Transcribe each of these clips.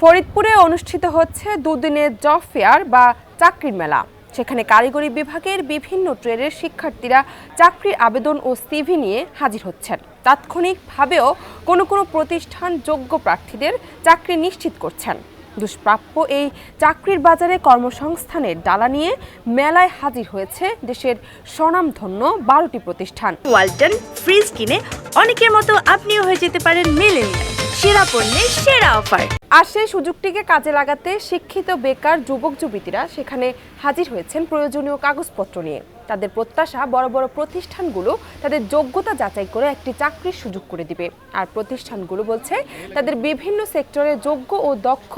ফরিদপুরে অনুষ্ঠিত হচ্ছে দুদিনের জব ফেয়ার বা চাকরির মেলা। সেখানে কারিগরি বিভাগের বিভিন্ন ট্রেডের শিক্ষার্থীরা চাকরির আবেদন ও সিভি নিয়ে হাজির হচ্ছেন। তাৎক্ষণিকভাবেও কোনো কোনো প্রতিষ্ঠান যোগ্য প্রার্থীদের চাকরি নিশ্চিত করছেন। দুষ্প্রাপ্য এই চাকরির বাজারে কর্মসংস্থানের ডালা নিয়ে মেলায় হাজির হয়েছে দেশের স্বনামধন্য বারোটি প্রতিষ্ঠান। ওয়ালটন ফ্রিজ কিনে অনেকের মতো আপনিও হয়ে যেতে পারেন মিলেনিয়াল সেরা পণ্যের সেরা অফার। আর সেই সুযোগটিকে কাজে লাগাতে শিক্ষিত বেকার যুবক যুবতীরা সেখানে হাজির হয়েছেন প্রয়োজনীয় কাগজপত্র নিয়ে। তাদের প্রত্যাশা বড় বড় প্রতিষ্ঠানগুলো তাদের যোগ্যতা যাচাই করে একটি চাকরির সুযোগ করে দিবে। আর প্রতিষ্ঠানগুলো বলছে তাদের বিভিন্ন সেক্টরে যোগ্য ও দক্ষ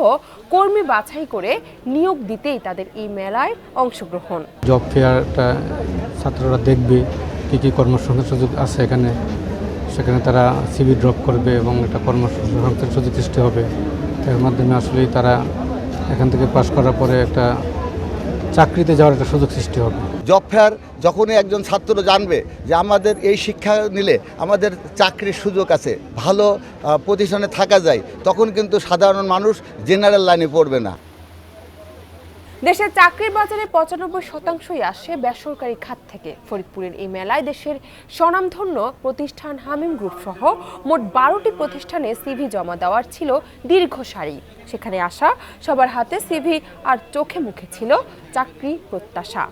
কর্মী বাছাই করে নিয়োগ দিতেই তাদের এই মেলায় অংশগ্রহণ। জব ফেয়ারটা ছাত্ররা দেখবে কী কী কর্মসংস্থান সুযোগ আছে এখানে। সেখানে তারা সিবি ড্রপ করবে এবং একটা কর্মসংস্থান সুযোগ সৃষ্টি হবে। এর মাধ্যমে আসলেই তারা এখান থেকে পাশ করার পরে একটা চাকরিতে যাওয়ার একটা সুযোগ সৃষ্টি হবে। জব ফেয়ার যখনই একজন ছাত্র জানবে যে আমাদের এই শিক্ষা নিলে আমাদের চাকরির সুযোগ আছে, ভালো প্রতিষ্ঠানে থাকা যায়, তখন কিন্তু সাধারণ মানুষ জেনারেল লাইনে পড়বে না। দেশের চাকরির বাজারে পঁচানব্বই শতাংশই আসে বেসরকারি খাত থেকে। ফরিদপুরের এই মেলায় দেশের স্বনামধন্য প্রতিষ্ঠান হামিম গ্রুপ সহ মোট বারোটি প্রতিষ্ঠানে সিভি জমা দেওয়ার ছিল দীর্ঘ সারি। সেখানে আসা সবার হাতে সিভি আর চোখে মুখে ছিল চাকরি প্রত্যাশা।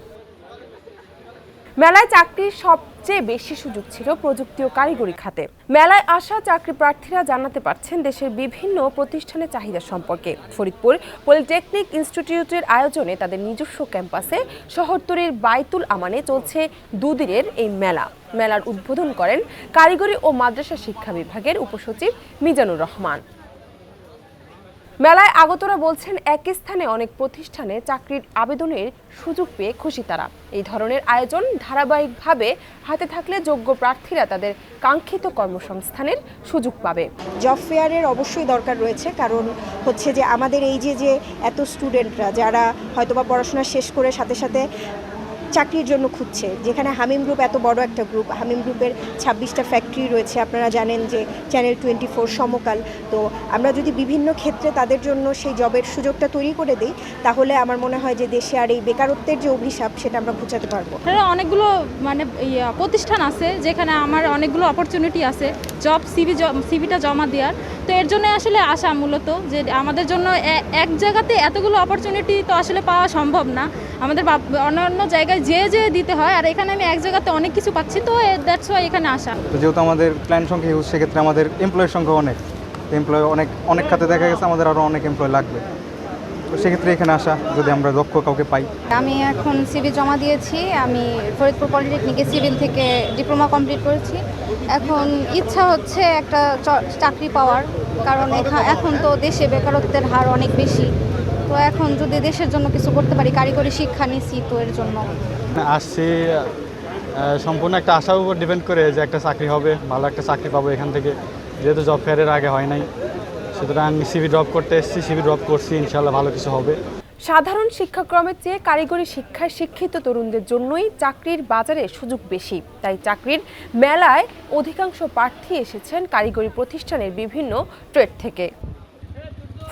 মেলায় চাকরির সবচেয়ে বেশি সুযোগ ছিল প্রযুক্তি ও কারিগরি খাতে। মেলায় আসা চাকরি প্রার্থীরা জানাতে পারছেন দেশের বিভিন্ন প্রতিষ্ঠানের চাহিদা সম্পর্কে। ফরিদপুর পলিটেকনিক ইনস্টিটিউটের আয়োজনে তাদের নিজস্ব ক্যাম্পাসে শহরতলির বাইতুল আমানে চলছে দুদিনের এই মেলা। মেলার উদ্বোধন করেন কারিগরি ও মাদ্রাসা শিক্ষা বিভাগের উপসচিব মিজানুর রহমান। মেলায় আগতরা বলছেন একই স্থানে অনেক প্রতিষ্ঠানে চাকরির আবেদনের সুযোগ পেয়ে খুশি তারা। এই ধরনের আয়োজন ধারাবাহিকভাবে হাতে থাকলে যোগ্য প্রার্থীরা তাদের কাঙ্ক্ষিত কর্মসংস্থানের সুযোগ পাবে। জব ফেয়ারের অবশ্যই দরকার রয়েছে, কারণ হচ্ছে যে আমাদের এই যে যে এত স্টুডেন্টরা যারা হয়তোবা পড়াশোনা শেষ করে সাথে সাথে চাকরির জন্য খুঁজছে। যেখানে হামিম গ্রুপ এত বড় একটা গ্রুপ হামিম গ্রুপের ছাব্বিশটা ফ্যাক্টরি রয়েছে আপনারা জানেন যে চ্যানেল টোয়েন্টি ফোর সমকাল। তো আমরা যদি বিভিন্ন ক্ষেত্রে তাদের জন্য সেই জবের সুযোগটা তৈরি করে দিই তাহলে আমার মনে হয় যে দেশে আর এই বেকারত্বের যে অভিশাপ সেটা আমরা ঘুচাতে পারব। অনেকগুলো মানে ইয়া, প্রতিষ্ঠান আছে যেখানে আমার অনেকগুলো অপরচুনিটি আছে জব সিভি সিভিটা জমা দেওয়ার। তো এর জন্য আসলে আসা মূলত যে আমাদের জন্য এক জায়গাতে এতগুলো অপরচুনিটি তো আসলে পাওয়া সম্ভব না। আমাদের অন্যান্য জায়গায় যে যে দিতে হয়, আর এখানে আমি এক জায়গাতে অনেক কিছু পাচ্ছি, তো দ্যাটস ওয়াই এখানে আসা। তো যেহেতু আমাদের ক্লায়েন্ট সংখ্যা হিউজ সেক্ষেত্রে আমাদের এমপ্লয়ের সংখ্যা অনেক। এমপ্লয় অনেক অনেক খাতে দেখা গেছে, আমাদের আরও অনেক এমপ্লয় লাগবে। তো সেক্ষেত্রে এখানে আসা যদি আমরা দক্ষ কাউকে পাই। আমি এখন সিভি জমা দিয়েছি আমি ফরিদপুর পলিটেকনিকে সিভিল থেকে ডিপ্লোমা কমপ্লিট করেছি। এখন ইচ্ছা হচ্ছে একটা চাকরি পাওয়ার কারণ এখা- এখন তো দেশে বেকারত্বের হার অনেক বেশি। তো এখন যদি দেশের জন্য কিছু করতে পারি কারিগরি শিক্ষা নিছি তো এর জন্য। আসছি সম্পূর্ণ একটা আশার উপর ডিপেন্ড করে যে একটা চাকরি হবে ভালো একটা চাকরি পাবো এখান থেকে। যেহেতু জব ফেয়ারের আগে হয় নাই। সুতরাং সিভি ড্রপ করতে এসেছি সিভি ড্রপ করছি ইনশাল্লাহ ভালো কিছু হবে। সাধারণ শিক্ষাক্রমের চেয়ে কারিগরি শিক্ষায় শিক্ষিত তরুণদের জন্যই চাকরির বাজারে সুযোগ বেশি। তাই চাকরির মেলায় অধিকাংশ প্রার্থী এসেছেন কারিগরি প্রতিষ্ঠানের বিভিন্ন ট্রেড থেকে।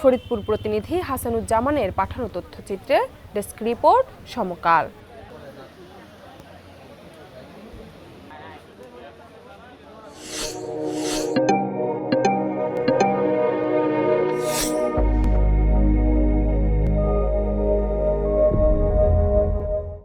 ফরিদপুর প্রতিনিধি হাসানুজ্জামানের পাঠানো তথ্যচিত্রে ডেস্ক রিপোর্ট সমকাল।